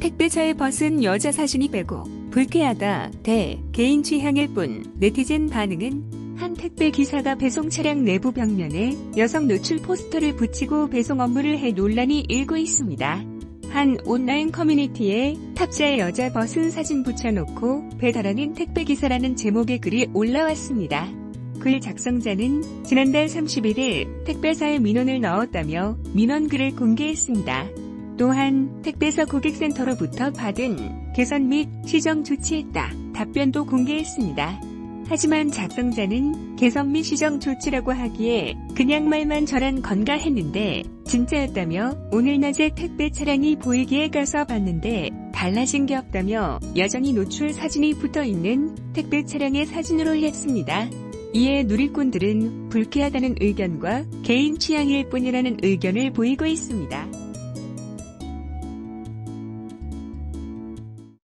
택배차에 벗은 여자 사진이 빼고 불쾌하다 대 개인 취향일 뿐 네티즌 반응은 한 택배 기사가 배송 차량 내부 벽면에 여성 노출 포스터를 붙이고 배송 업무를 해 논란이 일고 있습니다. 한 온라인 커뮤니티에 탑자에 여자 벗은 사진 붙여놓고 배달하는 택배 기사라는 제목의 글이 올라왔습니다. 글 작성자는 지난달 31일 택배사에 민원을 넣었다며 민원글을 공개했습니다. 또한 택배사 고객센터로부터 받은 개선 및 시정 조치했다 답변도 공개했습니다. 하지만 작성자는 개선 및 시정 조치라고 하기에 그냥 말만 저란 건가 했는데 진짜였다며 오늘 낮에 택배 차량이 보이기에 가서 봤는데 달라진 게 없다며 여전히 노출 사진이 붙어 있는 택배 차량의 사진을 올렸습니다. 이에 누리꾼들은 불쾌하다는 의견과 개인 취향일 뿐이라는 의견을 보이고 있습니다.